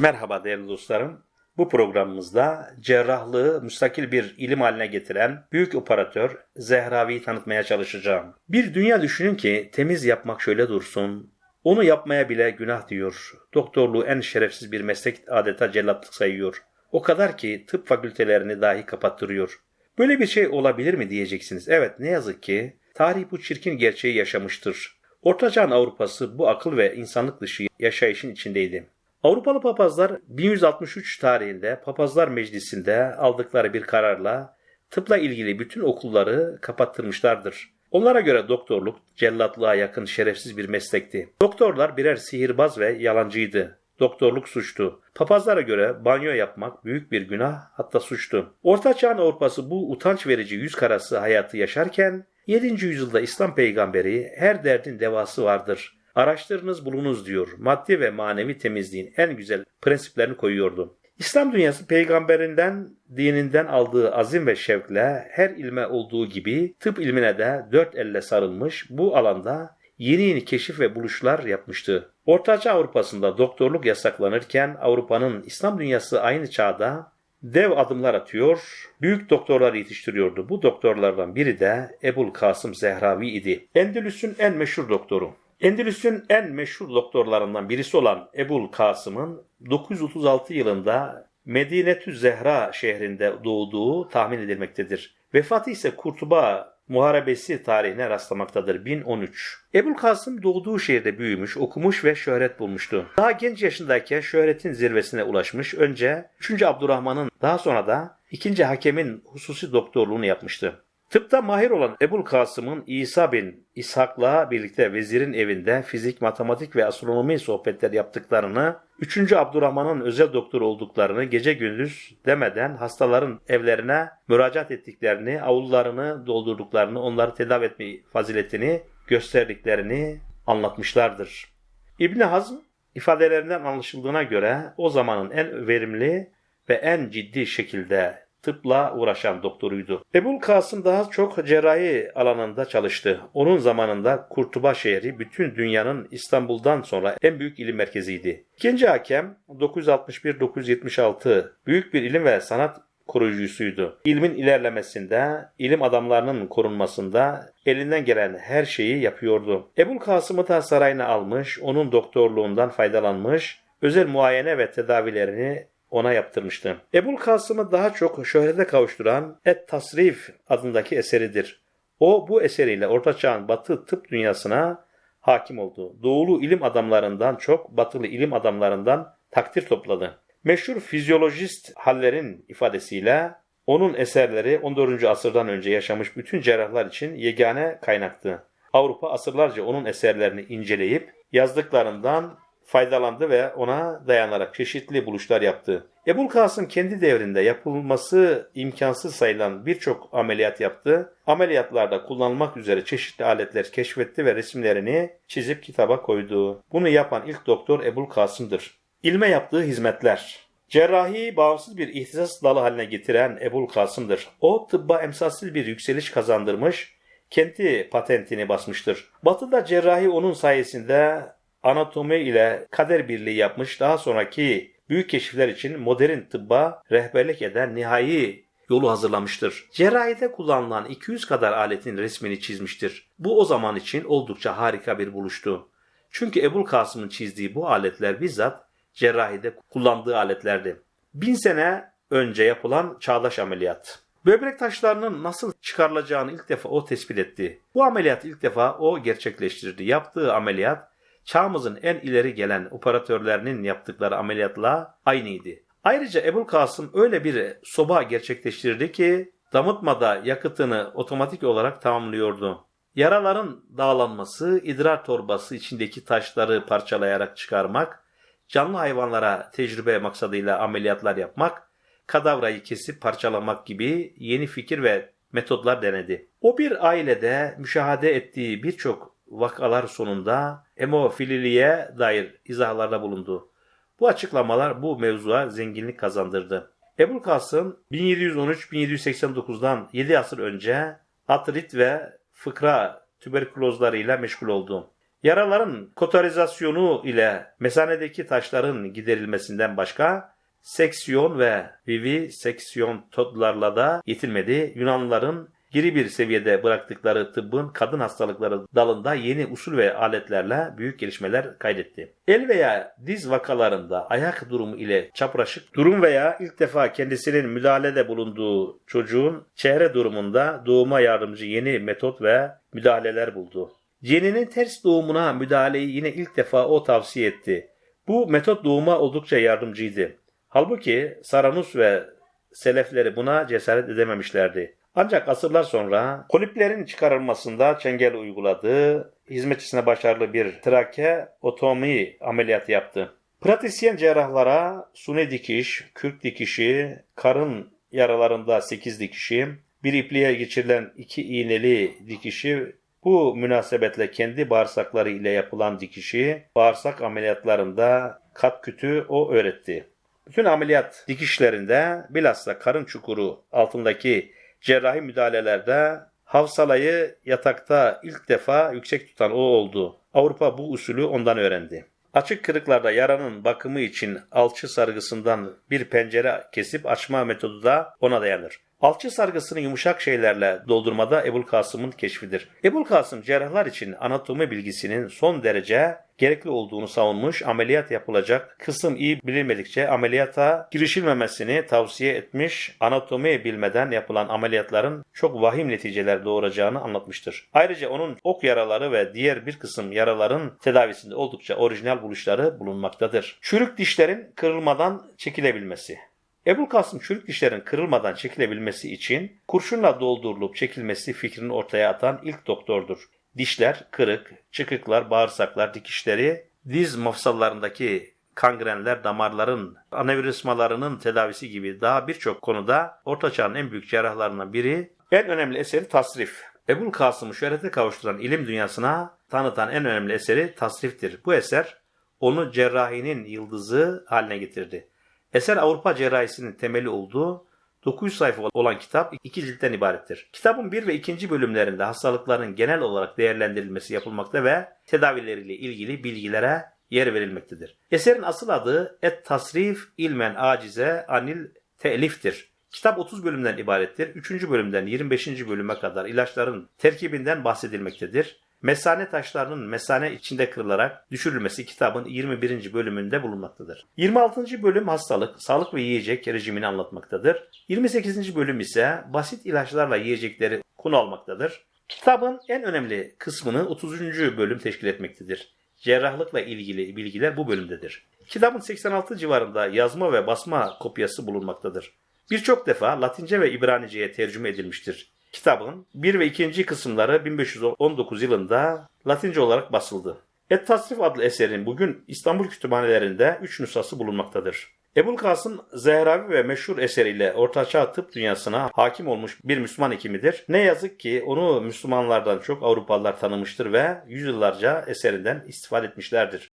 Merhaba değerli dostlarım. Bu programımızda cerrahlığı müstakil bir ilim haline getiren büyük operatör Zehravi'yi tanıtmaya çalışacağım. Bir dünya düşünün ki temiz yapmak şöyle dursun. Onu yapmaya bile günah diyor. Doktorluğu en şerefsiz bir meslek adeta cellatlık sayıyor. O kadar ki tıp fakültelerini dahi kapattırıyor. Böyle bir şey olabilir mi diyeceksiniz. Evet ne yazık ki tarih bu çirkin gerçeği yaşamıştır. Ortaçağın Avrupası bu akıl ve insanlık dışı yaşayışın içindeydi. Avrupalı papazlar 1163 tarihinde Papazlar Meclisi'nde aldıkları bir kararla tıpla ilgili bütün okulları kapattırmışlardır. Onlara göre doktorluk cellatlığa yakın şerefsiz bir meslekti. Doktorlar birer sihirbaz ve yalancıydı. Doktorluk suçtu. Papazlara göre banyo yapmak büyük bir günah hatta suçtu. Orta Çağ'ın Avrupası bu utanç verici yüz karası hayatı yaşarken 7. yüzyılda İslam peygamberi her derdin devası vardır. Araştırınız bulunuz diyor. Maddi ve manevi temizliğin en güzel prensiplerini koyuyordu. İslam dünyası peygamberinden, dininden aldığı azim ve şevkle her ilme olduğu gibi tıp ilmine de dört elle sarılmış bu alanda yeni yeni keşif ve buluşlar yapmıştı. Ortaçağ Avrupa'sında doktorluk yasaklanırken Avrupa'nın İslam dünyası aynı çağda dev adımlar atıyor, büyük doktorlar yetiştiriyordu. Bu doktorlardan biri de Ebul Kasım Zehravi idi. Endülüs'ün en meşhur doktoru. Endülüs'ün en meşhur doktorlarından birisi olan Ebul Kasım'ın 936 yılında Medinetü Zehra şehrinde doğduğu tahmin edilmektedir. Vefatı ise Kurtuba Muharebesi tarihine rastlamaktadır 1013. Ebul Kasım doğduğu şehirde büyümüş, okumuş ve şöhret bulmuştu. Daha genç yaşındayken şöhretin zirvesine ulaşmış. Önce 3. Abdurrahman'ın daha sonra da 2. Hakemin hususi doktorluğunu yapmıştı. Tıpta mahir olan Ebul Kasım'ın İsa bin İshak'la birlikte vezirin evinde fizik, matematik ve astronomi sohbetler yaptıklarını, 3. Abdurrahman'ın özel doktor olduklarını, gece gündüz demeden hastaların evlerine müracaat ettiklerini, avlularını doldurduklarını, onları tedavi etme faziletini gösterdiklerini anlatmışlardır. İbni Hazm ifadelerinden anlaşıldığına göre o zamanın en verimli ve en ciddi şekilde tıpla uğraşan doktoruydu. Ebul Kasım daha çok cerrahi alanında çalıştı. Onun zamanında Kurtuba şehri bütün dünyanın İstanbul'dan sonra en büyük ilim merkeziydi. İkinci hakem 961-976 büyük bir ilim ve sanat koruyucusuydu. İlmin ilerlemesinde, ilim adamlarının korunmasında elinden gelen her şeyi yapıyordu. Ebul Kasım'ı da sarayına almış, onun doktorluğundan faydalanmış, özel muayene ve tedavilerini ona yaptırmıştı. Ebul Kasım'ı daha çok şöhrete kavuşturan Et Tasrif adındaki eseridir. O bu eseriyle Orta Çağ'ın batı tıp dünyasına hakim oldu. Doğulu ilim adamlarından çok batılı ilim adamlarından takdir topladı. Meşhur fizyolojist Haller'in ifadesiyle onun eserleri 14. asırdan önce yaşamış bütün cerrahlar için yegane kaynaktı. Avrupa asırlarca onun eserlerini inceleyip yazdıklarından faydalandı ve ona dayanarak çeşitli buluşlar yaptı. Ebul Kasım kendi devrinde yapılması imkansız sayılan birçok ameliyat yaptı. Ameliyatlarda kullanılmak üzere çeşitli aletler keşfetti ve resimlerini çizip kitaba koydu. Bunu yapan ilk doktor Ebul Kasım'dır. İlme yaptığı hizmetler Cerrahi bağımsız bir ihtisas dalı haline getiren Ebul Kasım'dır. O tıbba emsalsiz bir yükseliş kazandırmış, kendi patentini basmıştır. Batı'da cerrahi onun sayesinde anatomi ile kader birliği yapmış daha sonraki büyük keşifler için modern tıbba rehberlik eden nihai yolu hazırlamıştır. Cerrahide kullanılan 200 kadar aletin resmini çizmiştir. Bu o zaman için oldukça harika bir buluştu. Çünkü Ebul Kasım'ın çizdiği bu aletler bizzat cerrahide kullandığı aletlerdi. Bin sene önce yapılan çağdaş ameliyat. Böbrek taşlarının nasıl çıkarılacağını ilk defa o tespit etti. Bu ameliyat ilk defa o gerçekleştirdi. Yaptığı ameliyat çağımızın en ileri gelen operatörlerinin yaptıkları ameliyatla aynıydı. Ayrıca Ebul Kasım öyle bir soba gerçekleştirdi ki damıtmada yakıtını otomatik olarak tamamlıyordu. Yaraların dağlanması, idrar torbası içindeki taşları parçalayarak çıkarmak, canlı hayvanlara tecrübe maksadıyla ameliyatlar yapmak, kadavrayı kesip parçalamak gibi yeni fikir ve metodlar denedi. O bir ailede müşahede ettiği birçok vakalar sonunda hemofililiğe dair izahlarda bulundu. Bu açıklamalar bu mevzuya zenginlik kazandırdı. Ebul Kasım 1713-1789'dan 7 asır önce atrit ve fıkra tüberkülozlarıyla meşgul oldu. Yaraların kotorizasyonu ile mesanedeki taşların giderilmesinden başka seksiyon ve viviseksiyon todlarla da yetinmedi. Yunanlıların geri bir seviyede bıraktıkları tıbbın kadın hastalıkları dalında yeni usul ve aletlerle büyük gelişmeler kaydetti. El veya diz vakalarında ayak durumu ile çapraşık durum veya ilk defa kendisinin müdahalede bulunduğu çocuğun çehre durumunda doğuma yardımcı yeni metot ve müdahaleler buldu. Ceninin ters doğumuna müdahaleyi yine ilk defa o tavsiye etti. Bu metot doğuma oldukça yardımcıydı. Halbuki Saranus ve selefleri buna cesaret edememişlerdi. Ancak asırlar sonra koliplerin çıkarılmasında çengel uyguladığı, hizmetçisine başarılı bir trakeotomi ameliyatı yaptı. Pratisyen cerrahlara suni dikiş, kürk dikişi, karın yaralarında 8 dikişi, bir ipliğe geçirilen iki iğneli dikişi bu münasebetle kendi bağırsakları ile yapılan dikişi bağırsak ameliyatlarında kat kütü o öğretti. Bütün ameliyat dikişlerinde bilhassa karın çukuru altındaki cerrahi müdahalelerde havsalayı yatakta ilk defa yüksek tutan o oldu. Avrupa bu usulü ondan öğrendi. Açık kırıklarda yaranın bakımı için alçı sargısından bir pencere kesip açma metodu da ona dayanır. Alçı sargısını yumuşak şeylerle doldurmada Ebul Kasım'ın keşfidir. Ebul Kasım cerrahlar için anatomi bilgisinin son derece gerekli olduğunu savunmuş, ameliyat yapılacak kısım iyi bilinmedikçe ameliyata girişilmemesini tavsiye etmiş, anatomi bilmeden yapılan ameliyatların çok vahim neticeler doğuracağını anlatmıştır. Ayrıca onun ok yaraları ve diğer bir kısım yaraların tedavisinde oldukça orijinal buluşları bulunmaktadır. Çürük dişlerin kırılmadan çekilebilmesi. Ebul Kasım çürük dişlerin kırılmadan çekilebilmesi için kurşunla doldurulup çekilmesi fikrini ortaya atan ilk doktordur. Dişler, kırık, çıkıklar, bağırsaklar, dikişleri, diz mafsallarındaki kangrenler, damarların, anevrizmalarının tedavisi gibi daha birçok konuda Orta Çağ'ın en büyük cerrahlarından biri. En önemli eseri tasrif. Ebul Kasım'ı şöhrete kavuşturan ilim dünyasına tanıtan en önemli eseri tasriftir. Bu eser onu cerrahinin yıldızı haline getirdi. Eser Avrupa cerrahisinin temeli olduğu 900 sayfa olan kitap iki ciltten ibarettir. Kitabın bir ve ikinci bölümlerinde hastalıkların genel olarak değerlendirilmesi yapılmakta ve tedavileriyle ilgili bilgilere yer verilmektedir. Eserin asıl adı Et Tasrif İlmen Acize Anil Telif'tir. Kitap 30 bölümden ibarettir. 3. bölümden 25. bölüme kadar ilaçların terkibinden bahsedilmektedir. Mesane taşlarının mesane içinde kırılarak düşürülmesi kitabın 21. bölümünde bulunmaktadır. 26. bölüm hastalık, sağlık ve yiyecek rejimini anlatmaktadır. 28. bölüm ise basit ilaçlarla yiyecekleri konu almaktadır. Kitabın en önemli kısmını 30. bölüm teşkil etmektedir. Cerrahlıkla ilgili bilgiler bu bölümdedir. Kitabın 86 civarında yazma ve basma kopyası bulunmaktadır. Birçok defa Latince ve İbranice'ye tercüme edilmiştir. Kitabın 1 ve 2. kısımları 1519 yılında Latince olarak basıldı. Et Tasrif adlı eserin bugün İstanbul kütüphanelerinde 3 nüshası bulunmaktadır. Ebul Kasım Zehravi ve meşhur eseriyle Ortaçağ tıp dünyasına hakim olmuş bir Müslüman hekimidir. Ne yazık ki onu Müslümanlardan çok Avrupalılar tanımıştır ve yüzyıllarca eserinden istifade etmişlerdir.